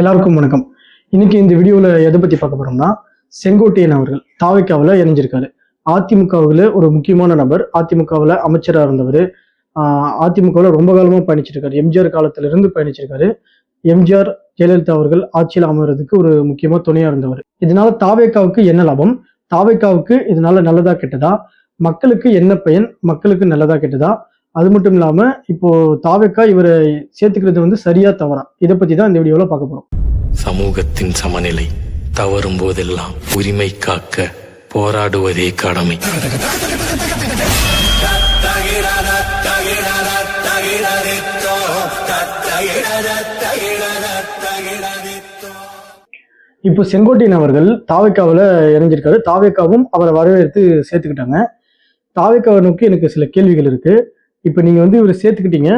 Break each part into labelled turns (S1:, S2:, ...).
S1: எல்லாருக்கும் வணக்கம். இன்னைக்கு இந்த வீடியோவில் எதை பற்றி பார்க்க போகிறோம்னா செங்கோட்டையன் அவர்கள் தாவைக்காவில் இணைஞ்சிருக்காரு. அதிமுகவில் ஒரு முக்கியமான நபர் அதிமுகவில் அமைச்சராக இருந்தவர். அதிமுகவில் ரொம்ப காலமாக பயணிச்சிருக்காரு. எம்ஜிஆர் காலத்திலிருந்து பயணிச்சிருக்காரு. எம்ஜிஆர் ஜெயலலிதா அவர்கள் ஆட்சியில் அமர்றதுக்கு ஒரு முக்கியமாக துணையாக இருந்தவர். இதனால தாவேக்காவுக்கு என்ன லாபம்? தாவேக்காவுக்கு இதனால நல்லதா கெட்டதா? மக்களுக்கு என்ன பயன்? மக்களுக்கு நல்லதா கெட்டதா? அது மட்டும் இல்லாம இப்போ தாவேக்கா இவரை சேர்த்துக்கிறது வந்து சரியா தவறா? இதை பத்தி தான் இந்த வீடியோல பார்க்க போறோம்.
S2: சமூகத்தின் சமநிலை தவறும் போதெல்லாம் உரிமை காக்க போராடுவதே கடமை.
S1: இப்போ செங்கோட்டையன் அவர்கள் தாவேக்காவில் இணைஞ்சிருக்காரு. தாவேக்காவும் அவரை வரவேற்று சேர்த்துக்கிட்டாங்க. தாவேக்காவை நோக்கி எனக்கு சில கேள்விகள் இருக்கு. இப்போ நீங்கள் வந்து இவரை சேர்த்துக்கிட்டீங்க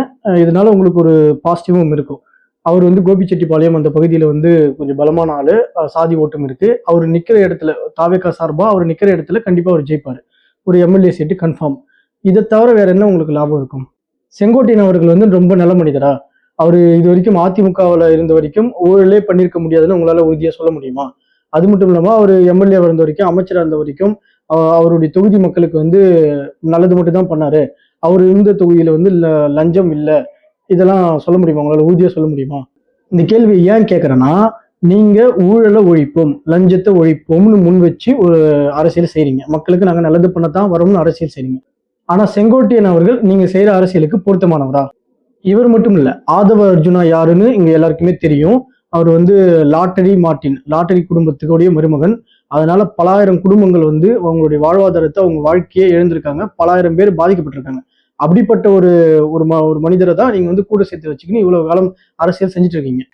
S1: இதனால உங்களுக்கு ஒரு பாசிட்டிவும் இருக்கும். அவர் வந்து கோபிச்செட்டிப்பாளையம் அந்த பகுதியில் வந்து கொஞ்சம் பலமான ஆள் சாதி ஓட்டம் இருக்குது அவர் நிற்கிற இடத்துல தாவேக்கா சார்பாக அவர் நிற்கிற இடத்துல கண்டிப்பாக அவர் ஜெயிப்பார். ஒரு எம்எல்ஏ சீட்டு கன்ஃபார்ம் இதை தவிர வேற என்ன உங்களுக்கு லாபம் இருக்கும்? செங்கோட்டையன் அவர்கள் வந்து ரொம்ப நல்ல மனிதரா? அவர் இது வரைக்கும் அதிமுகவில் இருந்த வரைக்கும் ஊழலே பண்ணியிருக்க முடியாதுன்னு உங்களால் உறுதியாக சொல்ல முடியுமா? அது மட்டும் இல்லாமல் அவர் எம்எல்ஏ இருந்த வரைக்கும் அமைச்சராக இருந்த வரைக்கும் அவருடைய தொகுதி மக்களுக்கு வந்து நல்லது மட்டும் தான் பண்ணாரு. அவர் இருந்த தொகுதியில் வந்து லஞ்சம் இல்லை. இதெல்லாம் சொல்ல முடியுமா? உங்களால் உறுதியாக சொல்ல முடியுமா? இந்த கேள்வி ஏன் கேட்கறேன்னா நீங்கள் ஊழலை ஒழிப்போம் லஞ்சத்தை ஒழிப்போம்னு முன் வச்சு ஒரு அரசியல் செய்கிறீங்க மக்களுக்கு நாங்கள் நல்லது பண்ண தான் வரோம்னு அரசியல் செய்கிறீங்க ஆனால் செங்கோட்டையன் அவர்கள் நீங்கள் செய்கிற அரசியலுக்கு பொருத்தமானவரா? இவர் மட்டும் இல்லை ஆதவ அர்ஜுனா யாருன்னு இங்கே எல்லாருக்குமே தெரியும். அவர் வந்து லாட்டரி மார்ட்டின் லாட்டரி குடும்பத்துக்குடைய மருமகன். அதனால பலாயிரம் குடும்பங்கள் வந்து அவங்களுடைய வாழ்வாதாரத்தை அவங்க வாழ்க்கையே எழுந்திருக்காங்க பலாயிரம் பேர் பாதிக்கப்பட்டிருக்காங்க. அப்படிப்பட்ட ஒரு ஒரு ம ஒரு மனிதரை தான் நீங்க வந்து கூட சேர்த்து வச்சுக்கின்னு இவ்வளவு காலம் அரசியல் செஞ்சுட்டு இருக்கீங்க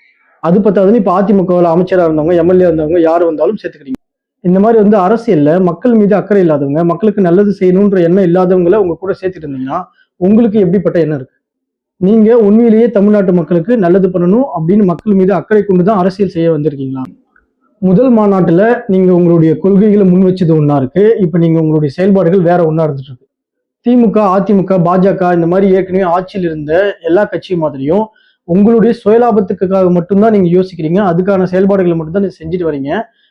S1: அது பத்தாவதுன்னு இப்ப அதிமுகவில் அமைச்சராக இருந்தவங்க எம்எல்ஏ இருந்தவங்க யார் வந்தாலும் சேர்த்துக்கிறீங்க. இந்த மாதிரி வந்து அரசியல்ல மக்கள் மீது அக்கறை இல்லாதவங்க மக்களுக்கு நல்லது செய்யணுன்ற எண்ணம் இல்லாதவங்கள உங்க கூட சேர்த்துட்டு இருந்தீங்கன்னா உங்களுக்கு எப்படிப்பட்ட எண்ணம் இருக்கு? நீங்க உண்மையிலேயே தமிழ்நாட்டு மக்களுக்கு நல்லது பண்ணணும் அப்படின்னு மக்கள் மீது அக்கறை கொண்டு தான் அரசியல் செய்ய வந்திருக்கீங்களா? முதல் மாநாட்டுல நீங்க உங்களுடைய கொள்கைகளை முன் வச்சது ஒண்ணா இருக்கு. இப்ப நீங்க உங்களுடைய செயல்பாடுகள் வேற ஒன்றா இருந்துட்டு இருக்கு. திமுக அதிமுக பாஜக இந்த மாதிரி ஏற்கனவே ஆட்சியில் இருந்த எல்லா கட்சியும் மாதிரியும் உங்களுடைய சுயலாபத்துக்காக மட்டும்தான் நீங்க யோசிக்கிறீங்க. அதுக்கான செயல்பாடுகளை மட்டும்தான் நீங்க செஞ்சுட்டு வரீங்க.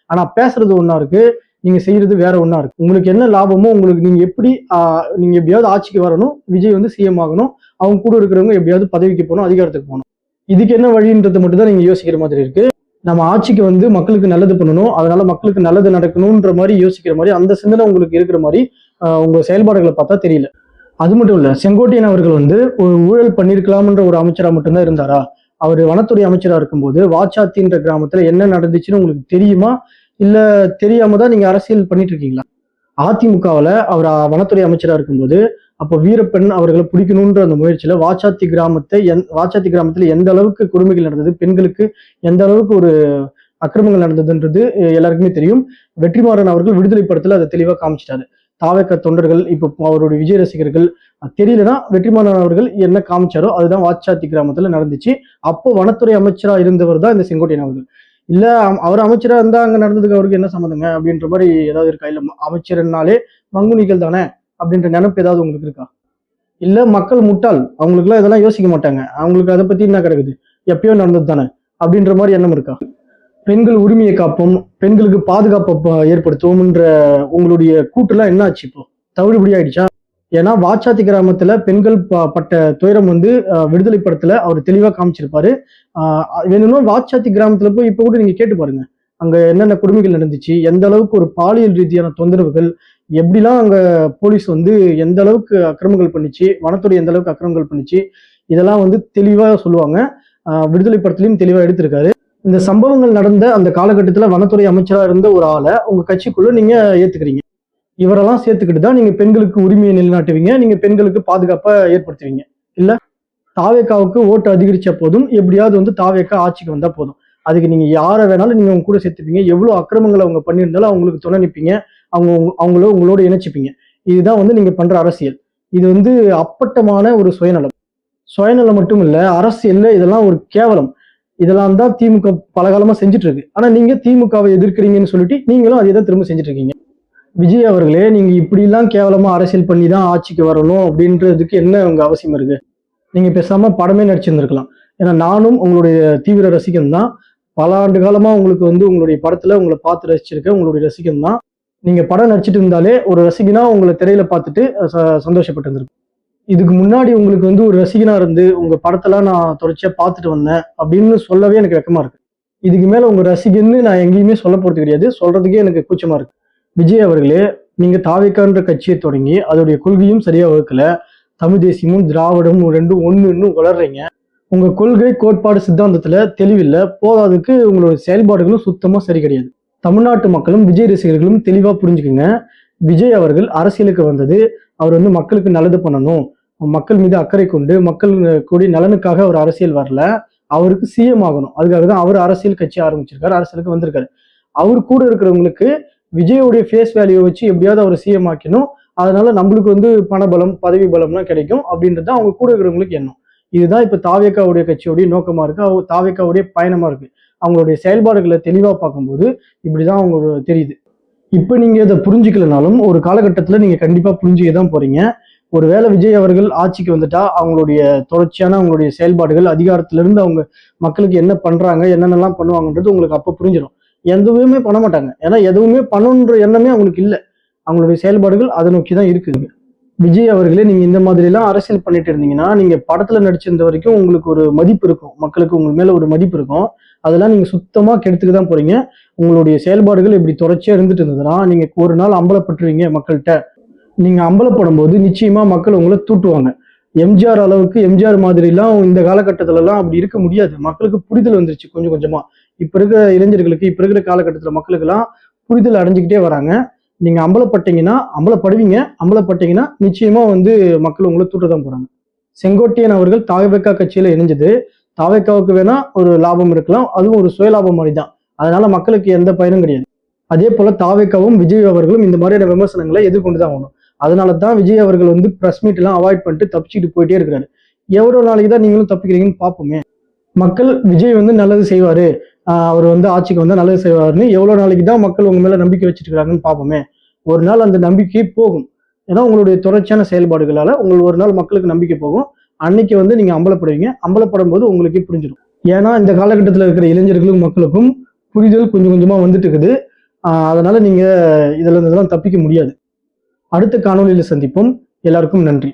S1: ஆனா பேசுறது ஒன்றா இருக்கு நீங்க செய்யறது வேற ஒன்றா இருக்கு. உங்களுக்கு என்ன லாபமோ உங்களுக்கு நீங்க எப்படி நீங்க எப்படியாவது ஆட்சிக்கு வரணும் விஜய் வந்து சிஎம் ஆகணும் அவங்க கூட இருக்கிறவங்க எப்படியாவது பதவிக்கு போகணும் அதிகாரத்துக்கு போகணும். இதுக்கு என்ன வழின்றது மட்டும் தான் நீங்க யோசிக்கிற மாதிரி இருக்கு. நம்ம ஆட்சிக்கு வந்து மக்களுக்கு நல்லது பண்ணணும் அதனால மக்களுக்கு நல்லது நடக்கணும்ன்ற மாதிரி யோசிக்கிற மாதிரி அந்த சிந்தனை உங்களுக்கு இருக்கிற மாதிரி உங்கள் செயல்பாடுகளை பார்த்தா தெரியல. அது மட்டும் இல்லை செங்கோட்டையன் அவர்கள் வந்து ஒரு ஊழல் பண்ணியிருக்கலாம்ன்ற ஒரு அமைச்சராக மட்டும்தான் இருந்தாரா? அவர் வனத்துறை அமைச்சராக இருக்கும்போது வாச்சாத்தின்ற கிராமத்தில் என்ன நடந்துச்சுன்னு உங்களுக்கு தெரியுமா? இல்லை தெரியாம தான் நீங்கள் அரசியல் பண்ணிட்டு இருக்கீங்களா? அதிமுகவில் அவர் வனத்துறை அமைச்சராக இருக்கும்போது அப்போ வீரப்பெண் அவர்களை பிடிக்கணுன்ற அந்த முயற்சியில் வாச்சாத்தி கிராமத்தை எந் வாச்சாத்தி கிராமத்தில் எந்த அளவுக்கு கொடுமைகள் நடந்தது பெண்களுக்கு எந்த அளவுக்கு ஒரு அக்கிரமங்கள் நடந்ததுன்றது எல்லாருக்குமே தெரியும். வெற்றிமாறன் அவர்கள் விடுதலை படத்தில் அதை தெளிவாக காமிச்சிட்டாரு. தாவேக்க தொண்டர்கள் இப்போ அவருடைய விஜய் ரசிகர்கள் தெரியலன்னா தெரியலனா வெற்றிமாறன் அவர்கள் என்ன காமிச்சாரோ அதுதான் வாச்சாத்தி கிராமத்துல நடந்துச்சு. அப்போ வனத்துறை அமைச்சரா இருந்தவர் தான் இந்த செங்கோட்டையன் அவர்கள். இல்ல அம்- அவர் அமைச்சரா இருந்தா அங்க நடந்ததுக்கு அவருக்கு என்ன சம்மந்தங்க? அப்படின்ற மாதிரி ஏதாவது இருக்கா? இல்ல அமைச்சர்னாலே மங்குனிகள் தானே? அப்படின்ற நினைப்பு ஏதாவது உங்களுக்கு இருக்கா? இல்ல மக்கள் முட்டாள். அவங்களுக்குலாம் இதெல்லாம் யோசிக்க மாட்டாங்க. அவங்களுக்கு அதை பத்தி என்ன கிடக்குது? எப்பயோ நடந்தது தானே? அப்படின்ற மாதிரி எண்ணம் இருக்கா? பெண்கள் உரிமையை காப்போம் பெண்களுக்கு பாதுகாப்பு ப- ஏற்படுத்துவோம்ன்ற உங்களுடைய கூட்டுலாம் என்ன ஆச்சு இப்போ? தவிடுபடி ஆயிடுச்சா? ஏன்னா வாச்சாத்தி கிராமத்துல பெண்கள் ப- பட்ட துயரம் வந்து விடுதலை படத்துல அவர் தெளிவா காமிச்சிருப்பாரு. வேணும்னா வாச்சாத்தி கிராமத்துல போய் இப்ப கூட நீங்க கேட்டு பாருங்க. அங்க என்னென்ன கொடுமைகள் நடந்துச்சு எந்த அளவுக்கு ஒரு பாலியல் ரீதியான தொந்தரவுகள் எப்படிலாம் அங்க போலீஸ் வந்து எந்த அளவுக்கு அக்கிரமங்கள் பண்ணிச்சு வனத்துறை எந்த அளவுக்கு அக்கிரமங்கள் பண்ணிச்சு இதெல்லாம் வந்து தெளிவா சொல்லுவாங்க. விடுதலை படத்துலயும் தெளிவா எடுத்திருக்காரு. இந்த சம்பவங்கள் நடந்த அந்த காலகட்டத்தில் வனத்துறை அமைச்சராக இருந்த ஒரு ஆளை உங்கள் கட்சிக்குள்ளே நீங்கள் ஏற்றுக்கிறீங்க இவரெல்லாம் சேர்த்துக்கிட்டு தான் நீங்கள் பெண்களுக்கு உரிமையை நிலைநாட்டுவீங்க நீங்கள் பெண்களுக்கு பாதுகாப்பை ஏற்படுத்துவீங்க. இல்லை தாவேக்காவுக்கு ஓட்டு அதிகரிச்ச போதும் எப்படியாவது வந்து தாவேக்கா ஆட்சிக்கு வந்தால் போதும். அதுக்கு நீங்கள் யாரை வேணாலும் நீங்கள் உங்க கூட சேர்த்துப்பீங்க. எவ்வளோ அக்கிரமங்களை அவங்க பண்ணியிருந்தாலும் அவங்களுக்கு துணை நிற்பீங்க அவங்க அவங்கள உங்களோட இணைச்சிப்பீங்க. இதுதான் வந்து நீங்கள் பண்ணுற அரசியல். இது வந்து அப்பட்டமான ஒரு சுயநலம். சுயநலம் மட்டும் இல்லை அரசியலில் இதெல்லாம் ஒரு கேவலம். இதெல்லாம் தான் திமுக பலகாலமா செஞ்சுட்டு இருக்கு ஆனா நீங்க திமுகவை எதிர்க்கிறீங்கன்னு சொல்லிட்டு நீங்களும் அதே தான் திரும்ப செஞ்சுட்டு இருக்கீங்க விஜய் அவர்களே நீங்க இப்படிலாம் கேவலமா அரசியல் பண்ணி தான் ஆட்சிக்கு வரணும் அப்படின்றதுக்கு என்ன உங்க அவசியம் இருக்கு? நீங்க பேசாம படமே நடிச்சிருந்திருக்கலாம். ஏன்னா நானும் உங்களுடைய தீவிர ரசிகன் தான் பல ஆண்டு காலமா உங்களுக்கு வந்து உங்களுடைய படத்துல உங்களை பார்த்து ரசிச்சிருக்கேன். உங்களுடைய ரசிகன் தான் நீங்க படம் நடிச்சிட்டு இருந்தாலே ஒரு ரசிகனா உங்களை திரையில பார்த்துட்டு ச- சந்தோஷப்பட்டு இருந்திருக்கும் இதுக்கு முன்னாடி உங்களுக்கு வந்து ஒரு ரசிகனா இருந்து உங்க படத்தெல்லாம் நான் தொடர்ச்சியா பார்த்துட்டு வந்தேன் அப்படின்னு சொல்லவே எனக்கு வெக்கமா இருக்கு. இதுக்கு மேல உங்க ரசிகன்னு நான் எங்கேயுமே சொல்ல போறது கிடையாது. சொல்றதுக்கே எனக்கு கூச்சமா இருக்கு. விஜய் அவர்களே நீங்க தாவிக்கான்ற கட்சியை தொடங்கி அதோடைய கொள்கையும் சரியா வகுக்கல. தமிழ் தேசியமும் திராவிடமும் ரெண்டும் ஒண்ணுன்னு வளர்றீங்க. உங்க கொள்கை கோட்பாடு சித்தாந்தத்துல தெளிவில்லை. போதாதுக்கு உங்களோட செயல்பாடுகளும் சுத்தமா சரி கிடையாது. தமிழ்நாட்டு மக்களும் விஜய் ரசிகர்களும் தெளிவா புரிஞ்சுக்குங்க. விஜய் அவர்கள் அரசியலுக்கு வந்தது. அவர் வந்து மக்களுக்கு நல்லது பண்ணணும். மக்கள் மீது அக்கறை கொண்டு மக்கள் கூடிய நலனுக்காக அவர் அரசியல் வரல. அவருக்கு சிஎம் ஆகணும். அதுக்காக தான் அவர் அரசியல் கட்சி ஆரம்பிச்சிருக்காரு அரசியலுக்கு வந்திருக்காரு. அவர் கூட இருக்கிறவங்களுக்கு விஜயோடைய ஃபேஸ் வேல்யூ வச்சு எப்படியாவது அவர் சிஎம் ஆக்கணும் அதனால நம்மளுக்கு வந்து பணபலம் பதவி பலம்லாம் கிடைக்கும் அப்படின்றது தான் அவங்க கூட இருக்கிறவங்களுக்கு எண்ணம். இதுதான் இப்போ தாவேக்காவுடைய கட்சியோடைய நோக்கமா இருக்கு. அவங்க தாவேக்காவுடைய பயணமா இருக்கு. அவங்களுடைய செயல்பாடுகளை தெளிவாக பார்க்கும்போது இப்படிதான் அவங்க தெரியுது. இப்போ நீங்கள் இதை புரிஞ்சுக்கலனாலும் ஒரு காலகட்டத்தில் நீங்கள் கண்டிப்பாக புரிஞ்சுக்க தான் போறீங்க. ஒருவேளை விஜய் அவர்கள் ஆட்சிக்கு வந்துட்டா அவங்களுடைய தொடர்ச்சியான அவங்களுடைய செயல்பாடுகள் அதிகாரத்திலிருந்து அவங்க மக்களுக்கு என்ன பண்றாங்க என்னென்னலாம் பண்ணுவாங்கன்றது உங்களுக்கு அப்போ புரிஞ்சிடும் எதுவுமே பண்ண மாட்டாங்க. ஏன்னா எதுவுமே பண்ணணுன்ற எண்ணமே அவங்களுக்கு இல்லை. அவங்களுடைய செயல்பாடுகள் அதை நோக்கி தான் இருக்குதுங்க விஜய் அவர்களே நீங்க இந்த மாதிரிலாம் அரசியல் பண்ணிட்டு இருந்தீங்கன்னா நீங்க படத்துல நடிச்சிருந்த வரைக்கும் உங்களுக்கு ஒரு மதிப்பு இருக்கும். மக்களுக்கு உங்க மேல ஒரு மதிப்பு இருக்கும். அதெல்லாம் நீங்க சுத்தமா கெடுத்துக்க தான் போறீங்க. உங்களுடைய செயல்பாடுகள் இப்படி தொடர்ச்சியா இருந்துட்டு இருந்ததுன்னா நீங்க ஒரு நாள் அம்பலப்பட்டுருவீங்க மக்கள்கிட்ட. நீங்கள் அம்பலப்படும் போது நிச்சயமாக மக்கள் உங்களை தூட்டுவாங்க. எம்ஜிஆர் அளவுக்கு எம்ஜிஆர் மாதிரிலாம் இந்த காலகட்டத்திலலாம் அப்படி இருக்க முடியாது. மக்களுக்கு புரிதல் வந்துருச்சு கொஞ்சம் கொஞ்சமாக இப்போ இருக்கிற இளைஞர்களுக்கு இப்போ இருக்கிற காலகட்டத்தில் மக்களுக்கெல்லாம் புரிதல் அடைஞ்சிக்கிட்டே வராங்க. நீங்கள் அம்பலப்பட்டீங்கன்னா அம்பலப்படுவீங்க. அம்பலப்பட்டீங்கன்னா நிச்சயமாக வந்து மக்கள் உங்களை தூட்ட தான் போகிறாங்க செங்கோட்டையன் அவர்கள் தாவேக்கா கட்சியில் இணைஞ்சது. தாவேக்காவுக்கு வேணா ஒரு லாபம் இருக்கலாம். அதுவும் ஒரு சுயலாபம் மாதிரி தான் அதனால மக்களுக்கு எந்த பயனும் கிடையாது. அதே போல தாவேக்காவும் விஜய் அவர்களும் இந்த மாதிரியான விமர்சனங்களை எதிர்கொண்டு தான் ஆகணும். அதனால தான் விஜய் அவர்கள் வந்து ப்ரெஸ் மீட் எல்லாம் அவாய்ட் பண்ணிட்டு தப்பிச்சுட்டு போயிட்டே இருக்கிறாரு. எவ்வளோ நாளைக்கு தான் நீங்களும் தப்பிக்கிறீங்கன்னு பார்ப்போமே. மக்கள் விஜய் வந்து நல்லது செய்வாரு. அவர் வந்து ஆட்சிக்கு வந்தால் நல்லது செய்வார்னு எவ்வளோ நாளைக்கு தான் மக்கள் உங்க மேல நம்பிக்கை வச்சுட்டு பார்ப்போமே. ஒரு நாள் அந்த நம்பிக்கை போகும். ஏன்னா உங்களுடைய தொடர்ச்சியான செயல்பாடுகளால உங்களுக்கு ஒரு நாள் மக்களுக்கு நம்பிக்கை போகும். அன்னைக்கு வந்து நீங்க அம்பலப்படுவீங்க. அம்பலப்படும் போது உங்களுக்கே புரிஞ்சிடும். ஏன்னா இந்த காலகட்டத்தில் இருக்கிற இளைஞர்களுக்கும் மக்களுக்கும் புரிதல் கொஞ்சம் கொஞ்சமா வந்துட்டு இருக்குது. ஆஹ் அதனால நீங்க இதுல தப்பிக்க முடியாது. அடுத்த காணொலியில் சந்திப்போம். எல்லாருக்கும் நன்றி.